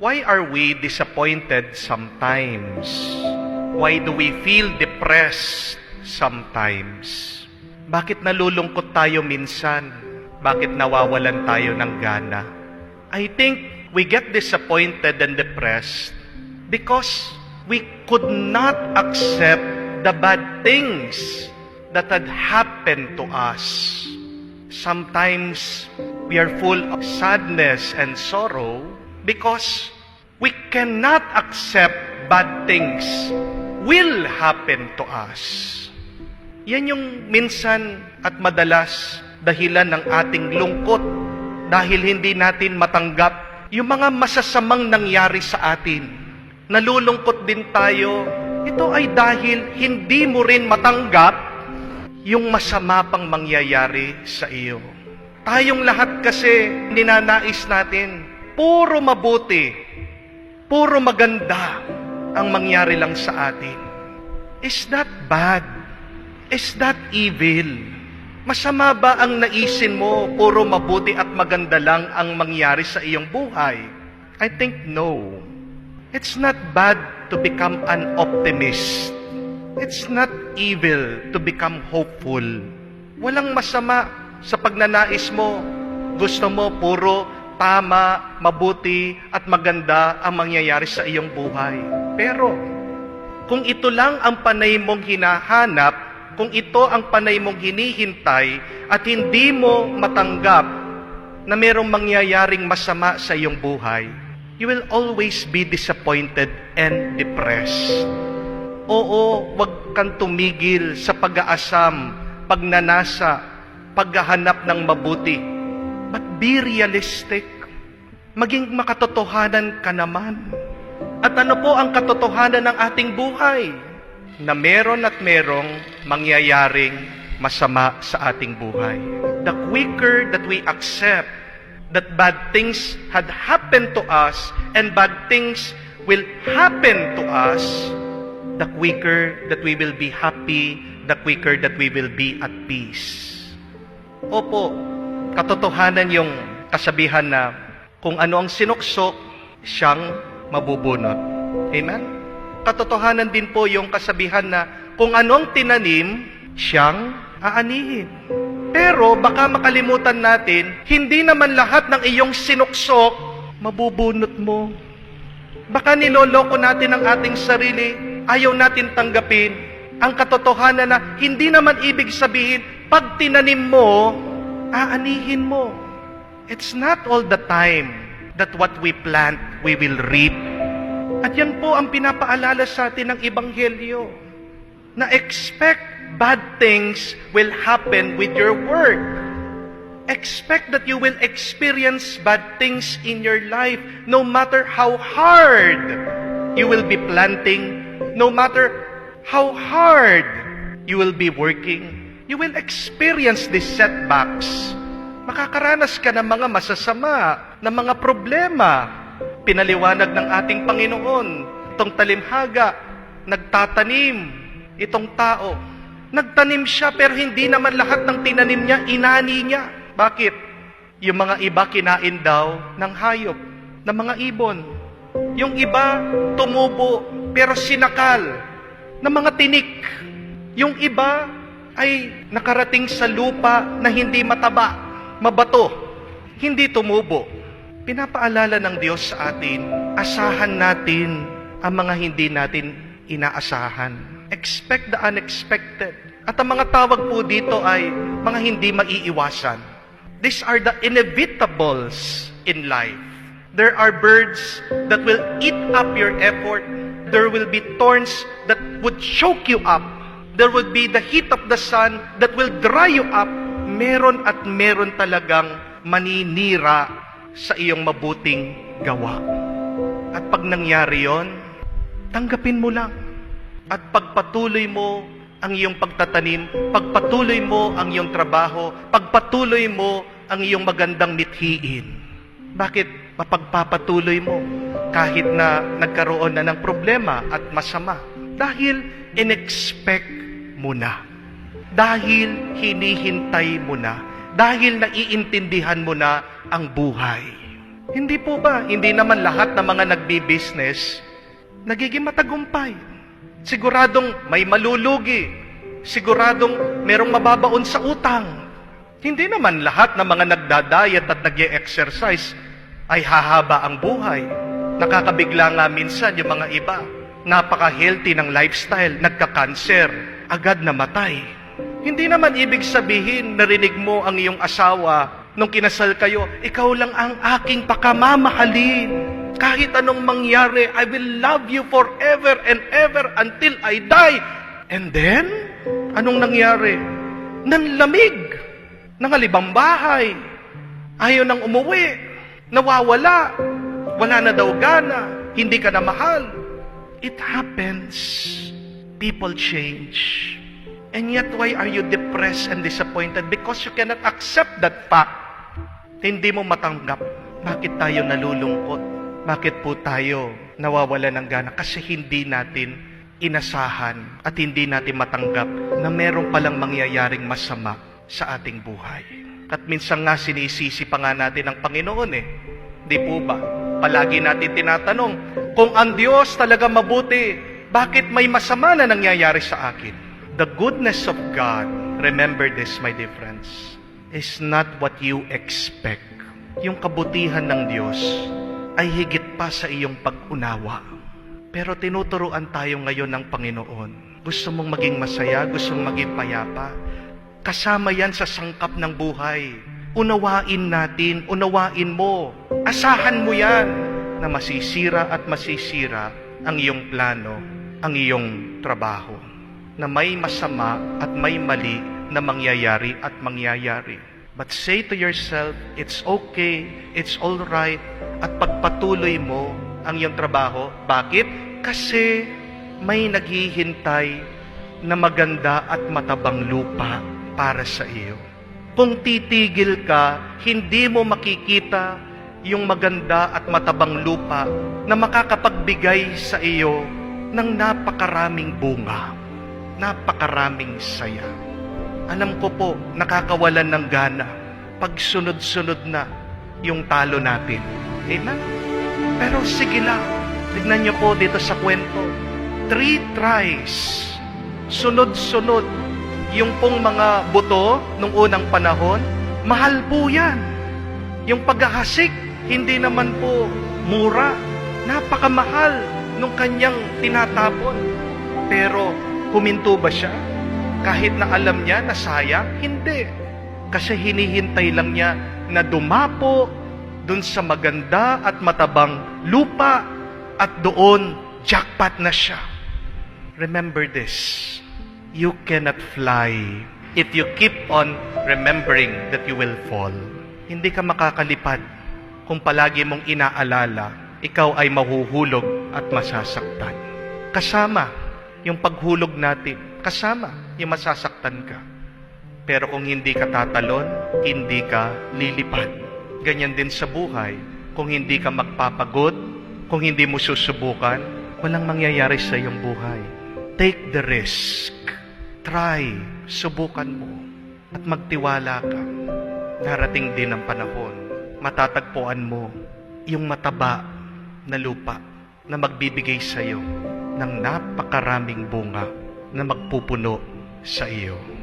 Why are we disappointed sometimes? Why do we feel depressed sometimes? Bakit nalulungkot tayo minsan? Bakit nawawalan tayo ng gana? I think we get disappointed and depressed because we could not accept the bad things that had happened to us. Sometimes we are full of sadness and sorrow because we cannot accept bad things will happen to us. Yan yung minsan at madalas dahilan ng ating lungkot dahil hindi natin matanggap yung mga masasamang nangyari sa atin. Nalulungkot din tayo. Ito ay dahil hindi mo rin matanggap yung masama pang mangyayari sa iyo. Tayong lahat kasi ninanais natin, puro mabuti, puro maganda ang mangyari lang sa atin. Is that bad? Is that evil? Masama ba ang naisin mo, puro mabuti at maganda lang ang mangyari sa iyong buhay? I think no. It's not bad to become an optimist. It's not evil to become hopeful. Walang masama sa pagnanais mo. Gusto mo puro tama, mabuti at maganda ang mangyayari sa iyong buhay. Pero kung ito lang ang panay mong hinahanap, kung ito ang panay mong hinihintay at hindi mo matanggap na mayroong mangyayaring masama sa iyong buhay, you will always be disappointed and depressed. Oo, wag kang tumigil sa pag-aasam, pagnanasa, paghahanap ng mabuti. But be realistic. Maging makatotohanan ka naman. At ano po ang katotohanan ng ating buhay? Na meron at merong mangyayaring masama sa ating buhay. The quicker that we accept that bad things had happened to us and bad things will happen to us, the quicker that we will be happy, the quicker that we will be at peace. Opo, katotohanan yung kasabihan na kung ano ang sinuksok, siyang mabubunot. Amen? Katotohanan din po yung kasabihan na kung ano ang tinanim, siyang aanihin. Pero baka makalimutan natin, hindi naman lahat ng iyong sinuksok, mabubunot mo. Baka niloloko natin ang ating sarili, ayaw natin tanggapin ang katotohanan na hindi naman ibig sabihin, pag tinanim mo, aanihin mo. It's not all the time that what we plant, we will reap. At yan po ang pinapaalala sa atin ng Ebanghelyo, na expect bad things will happen with your work. Expect that you will experience bad things in your life no matter how hard you will be planting, no matter how hard you will be working. You will experience these setbacks. Makakaranas ka ng mga masasama, ng mga problema. Pinaliwanag ng ating Panginoon, itong talimhaga, nagtatanim, itong tao. Nagtanim siya pero hindi naman lahat ng tinanim niya, inani niya. Bakit? Yung mga iba kinain daw ng hayop, ng mga ibon. Yung iba tumubo pero sinakal ng mga tinik. Yung iba ay nakarating sa lupa na hindi mataba, mabato, hindi tumubo. Pinapaalala ng Diyos sa atin, asahan natin ang mga hindi natin inaasahan. Expect the unexpected. At ang mga tawag po dito ay mga hindi maiiwasan. These are the inevitables in life. There are birds that will eat up your effort. There will be thorns that would choke you up. There would be the heat of the sun that will dry you up. Meron at meron talagang maninira sa iyong mabuting gawa. At pag nangyari yon, tanggapin mo lang. At pagpatuloy mo ang iyong pagtatanim, pagpatuloy mo ang iyong trabaho, pagpatuloy mo ang iyong magandang mithiin. Bakit mapagpapatuloy mo kahit na nagkaroon na ng problema at masama? Dahil in-expect mo na. Dahil hinihintay mo na. Dahil naiintindihan mo na ang buhay. Hindi po ba? Hindi naman lahat ng mga nagbi-business nagiging matagumpay. Siguradong may malulugi. Siguradong merong mababaon sa utang. Hindi naman lahat ng mga nagda-diet at nag exercise ay hahaba ang buhay. Nakakabigla nga minsan yung mga iba. Napaka-healthy ng lifestyle, nagka-cancer, agad namatay. Hindi naman ibig sabihin narinig mo ang iyong asawa nung kinasal kayo, ikaw lang ang aking pakamamahalin. Kahit anong mangyari, I will love you forever and ever until I die. And then, anong nangyari? Nanlamig. Nangalibang bahay. Ayaw nang umuwi. Nawawala. Wala na daw gana. Hindi ka na mahal. It happens. People change. And yet, why are you depressed and disappointed? Because you cannot accept that fact. Hindi mo matanggap. Bakit tayo nalulungkot? Bakit po tayo nawawala ng gana? Kasi hindi natin inasahan at hindi natin matanggap na meron palang mangyayaring masama sa ating buhay. At minsan nga sinisisi pa nga natin ang Panginoon eh. Di po ba? Palagi natin tinatanong, kung ang Diyos talaga mabuti, bakit may masama na nangyayari sa akin? The goodness of God, remember this my dear friends, is not what you expect. Yung kabutihan ng Diyos ay higit pa sa iyong pag-unawa. Pero tinuturuan tayo ngayon ng Panginoon. Gusto mong maging masaya, gusto mong maging payapa. Kasama yan sa sangkap ng buhay. Unawain natin, unawain mo. Asahan mo yan na masisira at masisira ang iyong plano, ang iyong trabaho. Na may masama at may mali na mangyayari at mangyayari. But say to yourself, it's okay, it's all right, at pagpatuloy mo ang iyong trabaho. Bakit? Kasi may naghihintay na maganda at matabang lupa para sa iyo. Kung titigil ka, hindi mo makikita yung maganda at matabang lupa na makakapagbigay sa iyo ng napakaraming bunga, napakaraming saya. Alam ko po, nakakawalan ng gana pag sunod-sunod na yung talo natin. Amen? Pero sige lang, tignan niyo po dito sa kwento. Three tries, sunod-sunod, yung pong mga buto nung unang panahon, mahal po yan. Yung paghahasik, hindi naman po mura. Napakamahal nung kanyang tinatapon. Pero huminto ba siya? Kahit na alam niya na sayang, hindi. Kasi hinihintay lang niya na dumapo dun sa maganda at matabang lupa at doon jackpot na siya. Remember this. You cannot fly if you keep on remembering that you will fall. Hindi ka makakalipad kung palagi mong inaalala, ikaw ay mahuhulog at masasaktan. Kasama yung paghulog natin, kasama yung masasaktan ka. Pero kung hindi ka tatalon, hindi ka lilipad. Ganyan din sa buhay. Kung hindi ka magpapagod, kung hindi mo susubukan, walang mangyayari sa iyong buhay. Take the risk. Try. Subukan mo. At magtiwala ka. Darating din ang panahon. Matatagpuan mo yung mataba na lupa na magbibigay sa iyo ng napakaraming bunga na magpupuno sa iyo.